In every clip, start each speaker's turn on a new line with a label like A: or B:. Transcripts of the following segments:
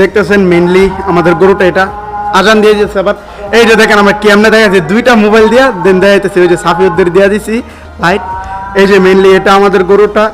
A: দেখতেছেন মেনলি আমাদের গরুটা এটা। আজান দিয়ে যাচ্ছে আবার। এই যে দেখেন আমরা ক্যামনে দেখা যাচ্ছে দুইটা মোবাইল দিয়ে দেন দেখা যাচ্ছে ওই যে সাফিউদ্দের দিয়ে দিছি লাইট এই যে মেইনলি এটা আমাদের গরুটা।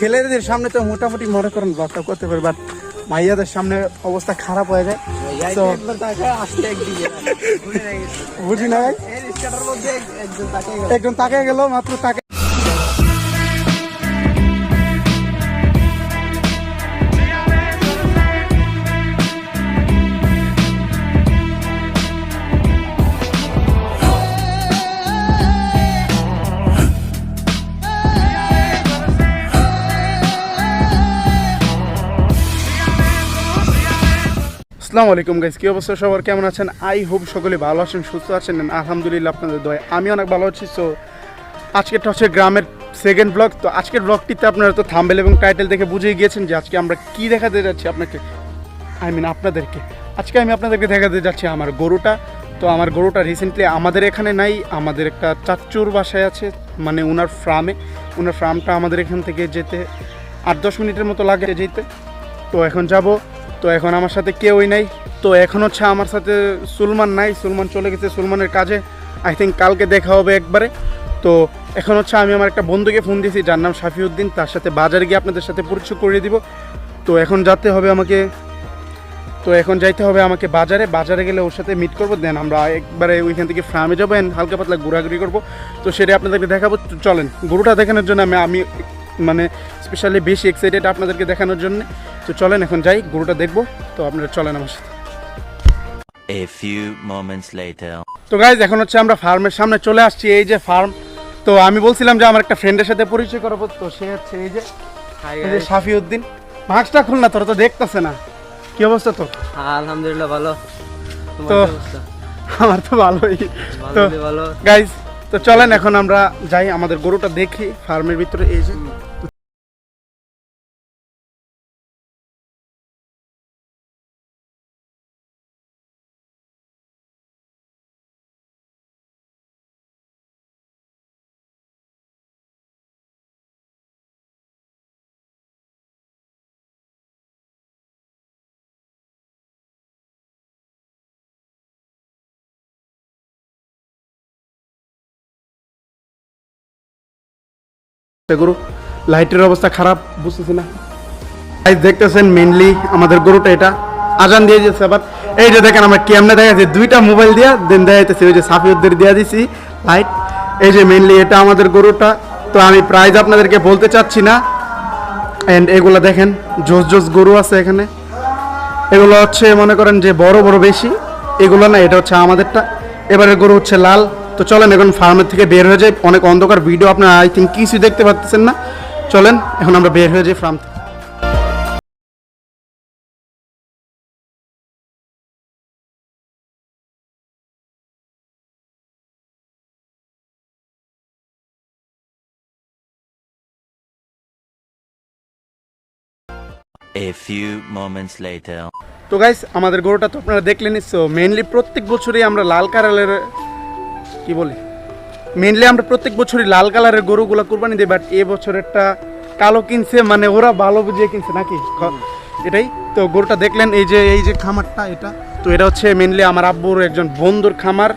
A: ছেলেদের সামনে তো মোটামুটি মনে করেন ব্লগটা করতে পারি বাট মাইয়াদের সামনে অবস্থা খারাপ হয়ে যায়। তো বুঝি না একজন তাকে গেল মাত্র তাকে আসসালামু আলাইকুম গাইস কি অবস্থা সবার? কেমন আছেন? আই হোপ সকলে ভালো আছেন, সুস্থ আছেন আলহামদুলিল্লাহ আপনাদের দয় আমি অনেক ভালো আছি। সো আজকেরটা হচ্ছে গ্রামের সেকেন্ড ব্লগ তো আজকের ব্লগটিতে আপনারা তো থাম্বেল এবং টাইটেল দেখে বুঝে গিয়েছেন যে আজকে আমরা কি দেখাতে যাচ্ছি আপনাকে। আই মিন আপনাদেরকে। আজকে আমি আপনাদেরকে দেখাতে যাচ্ছি আমার গরুটা। তো আমার গরুটা রিসেন্টলি আমাদের এখানে নাই, আমাদের একটা চাচ্চুর বাসায় আছে মানে ওনার ফার্মে ওনার ফার্মটা আমাদের এখান থেকে যেতে আট দশ মিনিটের মতো লাগে যেতে। তো এখন যাব। তো এখন আমার সাথে কেউই নাই। তো এখন হচ্ছে আমার সাথে সুলমান নাই। সুলমান চলে গেছে সুলমানের কাজে। আই থিঙ্ক কালকে দেখা হবে একবারে। তো এখন হচ্ছে আমি আমার একটা বন্ধুকে ফোন দিয়েছি, যার নাম শাফিউদ্দিন। তার সাথে বাজারে গিয়ে আপনাদের সাথে পরিচয় করিয়ে দিব। তো এখন যেতে হবে আমাকে, তো এখন যাইতে হবে আমাকে বাজারে। বাজারে গেলে ওর সাথে মিট করব। দেন আমরা একবারে ওইখান থেকে ফার্মে যাব and হালকা পাতলা ঘোরাঘুরি করব। তো সেটা আপনাদেরকে দেখাবো। চলেন, গরুটা দেখানোর জন্য আমি আমি মানে স্পেশালি বেশি এক্সাইটেড আপনাদেরকে দেখানোর জন্য। তো চলেন এখন যাই গরুটা দেখব। তো আপনারা চলেন আমার সাথে।
B: A few moments later.
A: তো গাইজ এখন হচ্ছে আমরা ফার্মের সামনে চলে আসছি এই যে ফার্ম। তো আমি বলছিলাম যে আমার একটা ফ্রেন্ডের সাথে পরিচয় করাবো তো সে হচ্ছে এই যে এই যে শাফিউদ্দিন। মাস্কটা খুল না তোর তো দেখতেছে না। কি অবস্থা তোর?
C: আলহামদুলিল্লাহ ভালো।
A: তো আমার তো ভালোই। তো
C: ভালো।
A: গাইজ তো চলেন এখন আমরা যাই আমাদের গরুটা দেখি ফার্মের ভিতরে এই যে। গরু। লাইটের অবস্থা খারাপ, বুঝতেছি না। গাইজ দেখতেছেন মেইনলি আমাদের গরুটা এটা। আজান দিয়ে যাচ্ছে আবার। এই যে দেখেন আমরা কেমনে দেখা যাচ্ছে দুইটা মোবাইল দিয়া দেন দেখা যাচ্ছে ওই যে সাফিউদ্দের দিয়া দিছি লাইট এই যে মেইনলি এটা আমাদের গরুটা। তো আমি প্রাইজ আপনাদেরকে বলতে চাচ্ছি না। অ্যান্ড এগুলো দেখেন, জোস জোস গরু আছে এখানে। এগুলো হচ্ছে, মনে করেন যে বড় বড় বেশি। এগুলো না, এটা হচ্ছে আমাদেরটা। এবারের গরু হচ্ছে লাল। তো চলেন এখন ফার্মের থেকে বের হয়ে যাই। অনেক অন্ধকার ভিডিও আপনারা আই থিঙ্ক কিছু দেখতে পাচ্ছেন না। চলেন এখন আমরা বের হয়ে যাই ফার্ম থেকে।
B: A few moments later.
A: তো গাইস আমাদের গরুটা তো আপনারা দেখলেনই সো মেইনলি প্রত্যেক বছরই আমরা লাল কালারের কি বলি? মেনলি আমরা প্রত্যেক বছরই লাল কালারের গরুগুলো কুরবানি দিই বাট এ বছরেরটা কালো কিনছে মানে ওরা ভালো বুঝিয়ে কিনছে নাকি? এটাই। তো গরুটা দেখলেন এই যে এই যে খামারটা এটা তো এটা হচ্ছে মেনলি আমার আব্বুর একজন বন্ধুর খামার।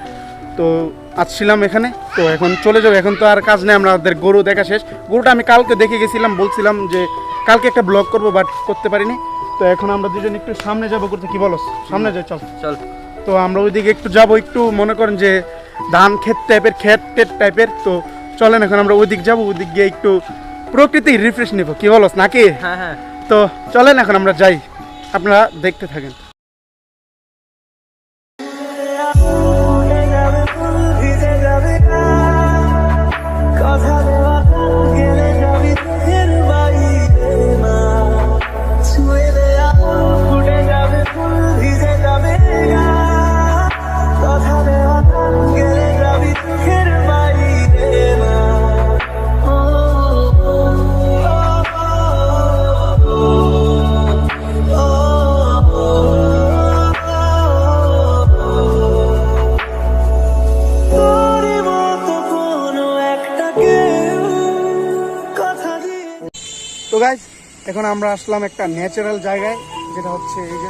A: তো আসছিলাম এখানে তো এখন চলে যাব। এখন তো আর কাজ নেই আমাদের গরু দেখা শেষ। গরুটা আমি কালকে দেখে গেছিলাম বলছিলাম যে কালকে একটা ব্লগ করব বাট করতে পারিনি। তো এখন আমরা দুজন একটু সামনে যাব করতে কি বলো? সামনে যাই চল।
C: চল।
A: তো আমরা ওইদিকে একটু যাব একটু মনে করেন যে ধান ক্ষেত টাইপের ক্ষেত টেত টাইপের তো চলেন এখন আমরা ওদিক যাব ওদিক গিয়ে একটু প্রকৃতির রিফ্রেশ নেব। কি বলস নাকি?
C: হ্যাঁ হ্যাঁ।
A: তো চলেন এখন আমরা যাই। আপনারা দেখতে থাকেন। এখন আমরা আসলাম একটা ন্যাচারাল জায়গায়, যেটা হচ্ছে এই যে,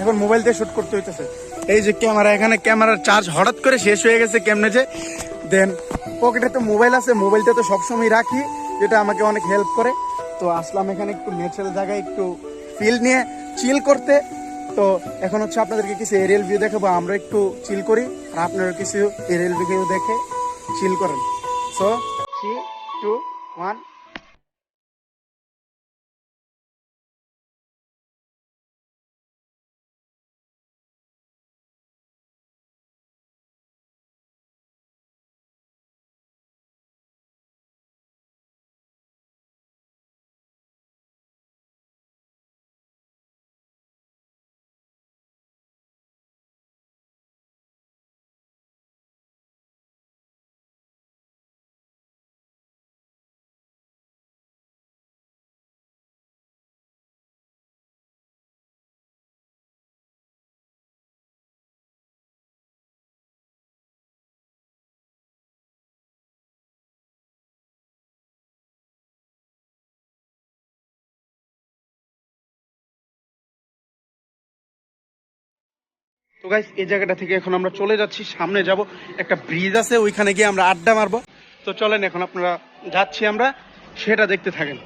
A: এখন মোবাইল দিয়ে শুট করতে হইতেছে। এই যে ক্যামেরা এখানে ক্যামেরার চার্জ হঠাৎ করে শেষ হয়ে গেছে কেমনে যে? দেন পকেটে তো মোবাইল আছে মোবাইলটা তো সবসময় রাখি, যেটা আমাকে অনেক হেল্প করে। তো আসলাম এখানে একটু ন্যাচারাল জায়গায় একটু ফিল নিয়ে চিল করতে। তো এখন হচ্ছে আপনাদেরকে কিছু এরিয়াল ভিউ দেখাবো, আমরা একটু চিল করি, আর আপনারা কিছু এরিয়াল ভিউ দেখে চিল করেন। সো থ্রি টু ওয়ান তো গাইস এই জায়গাটা থেকে এখন আমরা চলে যাচ্ছি, সামনে যাব। একটা ব্রিজ আছে, ওইখানে গিয়ে আমরা আড্ডা মারবো। তো চলেন, এখন আপনারা যাচ্ছি আমরা, সেটা দেখতে থাকেন।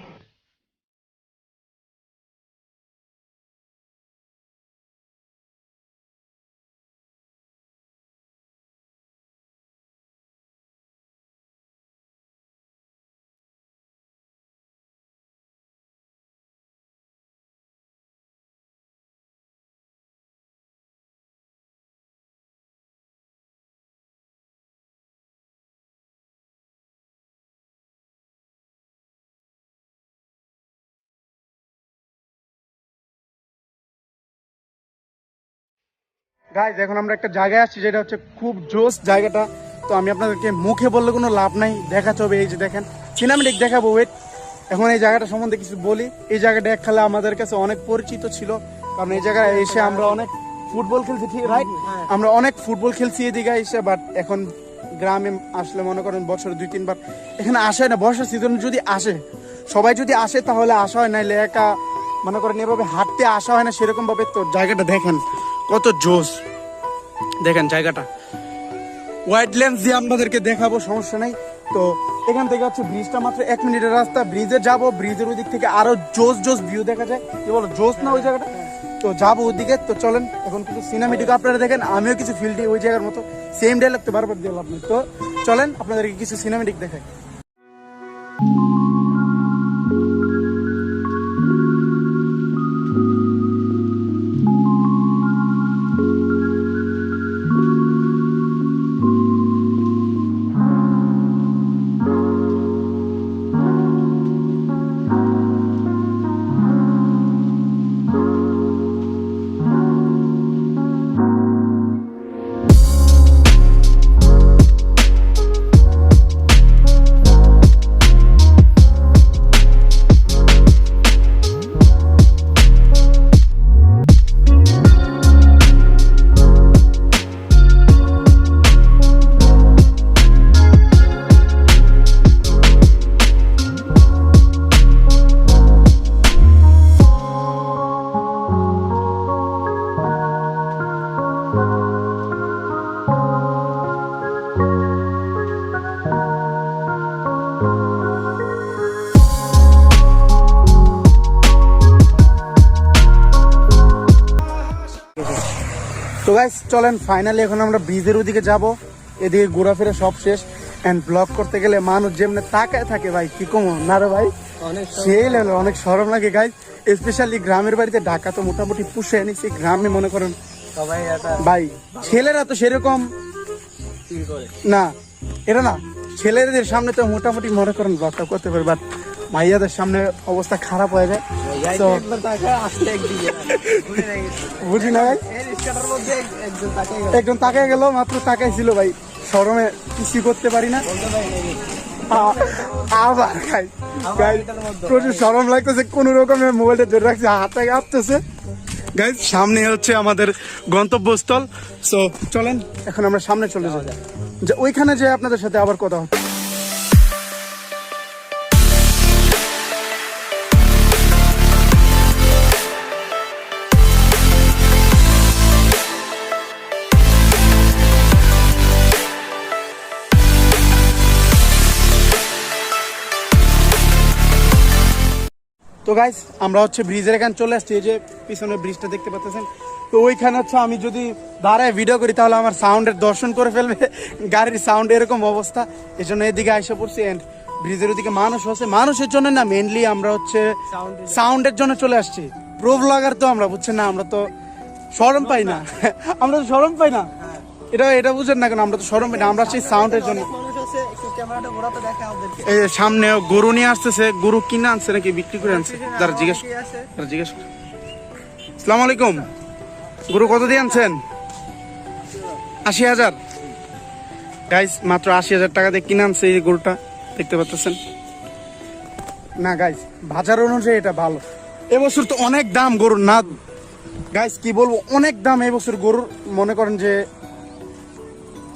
A: গাইজ এখন আমরা একটা জায়গায় আসছি, যেটা হচ্ছে খুব জোস জায়গাটা। তো আমি আপনাদেরকে মুখে বললে কোনো লাভ নাই, দেখাতে হবে, এই যে দেখেন। সিনেমেটিক দেখাবো ওয়েট এখন এই জায়গাটা সম্বন্ধে কিছু বলি। এই জায়গাটা এক খেলা আমাদের কাছে অনেক পরিচিত ছিল, কারণ এই জায়গায় এসে আমরা অনেক ফুটবল খেলছি, ঠিক রাইট আমরা অনেক ফুটবল খেলছি এই এদিকে এসে বাট এখন গ্রামে আসলে মনে করেন বছর দুই, তিনবার। এখানে আসে না, বর্ষার সিজন যদি আসে, সবাই যদি আসে, তাহলে আসা হয় না একা মনে করেন এভাবে হাঁটতে আসা হয় না সেরকম ভাবে তো জায়গাটা দেখেন। কত জোস দেখেন জায়গাটা। ওয়াইড লেন্স দিয়ে আপনাদেরকে দেখাবো, সমস্যা নাই। তো এখান থেকে হচ্ছে ব্রিজটা মাত্র এক মিনিটের রাস্তা। ব্রিজে যাব ব্রিজের ওই দিক থেকে আরও জোস জোস ভিউ দেখা যায়। কি বলো জোস না ওই জায়গাটা? তো যাব ওইদিকে। তো চলেন, এখন কিছু সিনেমেটিক আপনারা দেখেন, আমিও কিছু ফিল দিই ওই জায়গার মতো। সেম ডায়লগ তো বারবার লাভ নেই তো চলেন, আপনাদেরকে কিছু সিনেমেটিক দেখাই। তো গাইস চলেন ফাইনালি এখন আমরা ব্রিজের ওদিকে যাব। এদিকে ঘোরাফেরা সব শেষ। এন্ড ব্লগ করতে গেলে মানুষ যেমনি তাকায় থাকে ভাই কি কম না রে ভাই? সেই লেভেল অনেক সরম লাগে গাইস স্পেশালি গ্রামের বাড়িতে ঢাকা তো মোটামুটি পুষে এনেছি গ্রামে মনে করেন। ভাই ছেলেরা তো সেরকম না এটা না ছেলেদের সামনে তো মোটামুটি মনে করেন ব্লগটা করতে পারে বাট মাইয়াদের সামনে অবস্থা খারাপ হয়ে যায়। তো বুঝি না ভাই?
C: একজন তাকে
A: তাকায় গেল মাত্র তাকাই ছিল ভাই। শরমে কিছু করতে পারি না। আবার খাই প্রচুর সরম লাগতেছে কোন রকমে মোবাইলটা ধরে রাখছে হাতে কাঁপতেছে। গাইজ সামনে হচ্ছে আমাদের গন্তব্যস্থল। সো চলেন এখন আমরা সামনে চলে যাই। যে ওইখানে যে আপনাদের সাথে আবার কথা হবে। তো গাইস আমরা হচ্ছে ব্রিজের এখানে চলে আসছি এই যে পিছনে ব্রিজটা দেখতে পাচ্ছেন তো ওইখানে হচ্ছে আমি যদি দাঁড়ায় ভিডিও করি তাহলে আমার সাউন্ডের দর্শন করে ফেলবে। গাড়ির সাউন্ড এরকম অবস্থা। এই জন্য এদিকে আইসা পড়ছি অ্যান্ড ব্রিজের ওদিকে মানুষ হচ্ছে মানুষের জন্য না মেনলি আমরা হচ্ছে সাউন্ডের জন্য। চলে আসছি। প্রো ব্লগার তো আমরা বুঝছেন না আমরা তো শরম পাই না। আমরা তো শরম পাই না। এটা এটা বুঝেন না কেন আমরা তো শরম পাই না। আমরা সেই সাউন্ডের জন্য। এই সামনে গরু নিয়ে আসতেছে গরু কিনে আনছে নাকি বিক্রি করে আনছে? যারা জিজ্ঞেস
C: অনেকেই
A: জিজ্ঞেস সালাম আলাইকুম। গরু কত দিয়ে আনছেন? আশি হাজার। গাইস মাত্র আশি হাজার টাকা দিয়ে কিনে আনছে এই গরুটা দেখতে পাচ্ছেন? না গাইস বাজার অনুযায়ী এটা ভালো। এবছর তো অনেক দাম গরুর না? গাইস কি বলব অনেক দাম এবছর গরুর। মনে করেন যে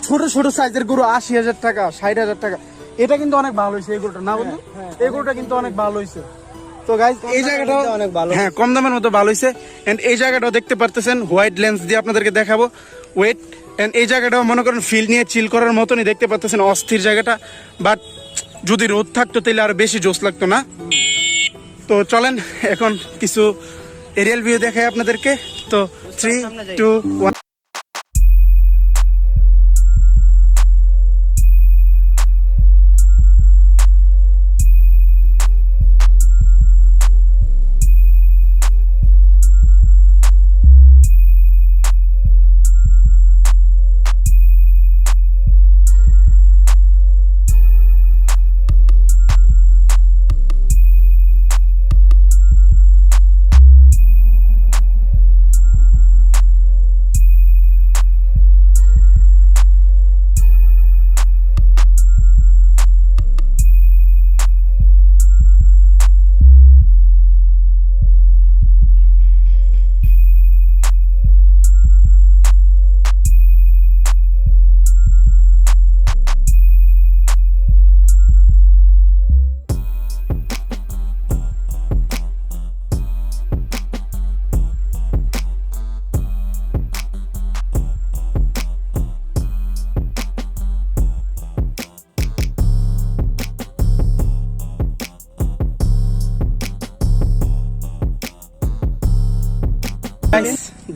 A: ছোট ছোট সাইজের গরু আশি হাজার টাকা ষাট হাজার টাকা। এটা কিন্তু অনেক ভালো হয়েছে এই গরুটা না বন্ধু? এই গরুটা কিন্তু অনেক ভালো হয়েছে। তো গাইজ এই জায়গাটা
C: অনেক ভালো।
A: হ্যাঁ কম দামের মতো ভালো হয়েছে। এন্ড এই জায়গাটাও দেখতে পারতেছেন হোয়াইট লেন্স দিয়ে আপনাদেরকে দেখাবো। ওয়েট এন্ড এই জায়গাটাও মনে করেন ফিল নিয়ে চিল করার মতনই দেখতে পারতেছেন অস্থির জায়গাটা। বাট যদি রোদ থাকতো তাহলে আরও বেশি জোশ লাগতো না। তো চলেন এখন কিছু এরিয়াল ভিউ দেখাই আপনাদেরকে। তো থ্রি টু ওয়ান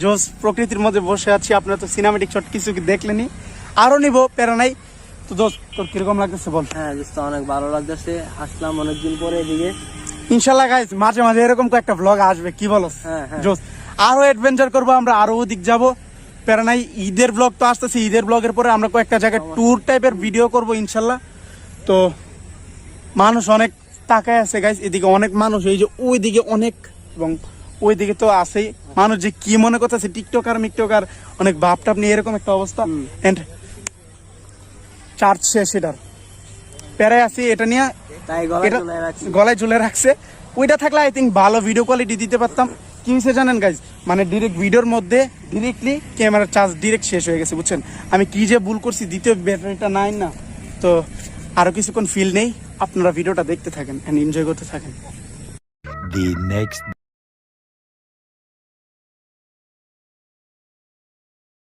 A: জোস প্রকৃতির মধ্যে বসে আছি। আপনারা তো সিনেমেটিক শট কিছু দেখলেনি আরও নিব প্যারা নাই। তো দোস্ত তোর কীরকম লাগতেছে বল?
C: হ্যাঁ দোস্ত অনেক ভালো লাগতেছে। আসলাম অনেকদিন পরে এদিকে।
A: ইনশাল্লাহ গাইজ মাঝে মাঝে এরকম কয়েকটা ব্লগ আসবে কি বলো
C: হ্যাঁ, হ্যাঁ।
A: জোস আরও অ্যাডভেঞ্চার করব আমরা আরও ওদিক যাব। প্যারা নাই ঈদের ব্লগ তো আসতেছে। ঈদের ব্লগের পরে আমরা কয়েকটা জায়গায় ট্যুর টাইপের ভিডিও করব ইনশাল্লাহ তো মানুষ অনেক তাকায় আছে গাইজ এদিকে অনেক মানুষ এই যে ওই দিকে অনেক এবং ওই দিকে তো আছেই। মানুষ যে কি মনে করতেছে টিকটকার মিকটকার অনেক বাপ টাপ নিয়ে এরকম একটা অবস্থা। এন্ড চার্জ শেষ এটার। প্যারায় আছি এটা নিয়ে গলায় ঝুলে রাখছে। ওইটা থাকলে আই থিঙ্ক ভালো ভিডিও কোয়ালিটি দিতে পারতাম। কি হয়েছে জানেন গাইজ মানে ডিরেক্ট ভিডিওর মধ্যে ডিরেক্টলি ক্যামেরার চার্জ ডিরেক্ট শেষ হয়ে গেছে বুঝছেন? আমি কি যে ভুল করছি দ্বিতীয় ব্যাটারিটা নাই না। তো আরও কিছুক্ষণ ফিল নেই আপনারা ভিডিওটা দেখতে থাকেন এন্ড এনজয় করতে থাকেন।
B: The next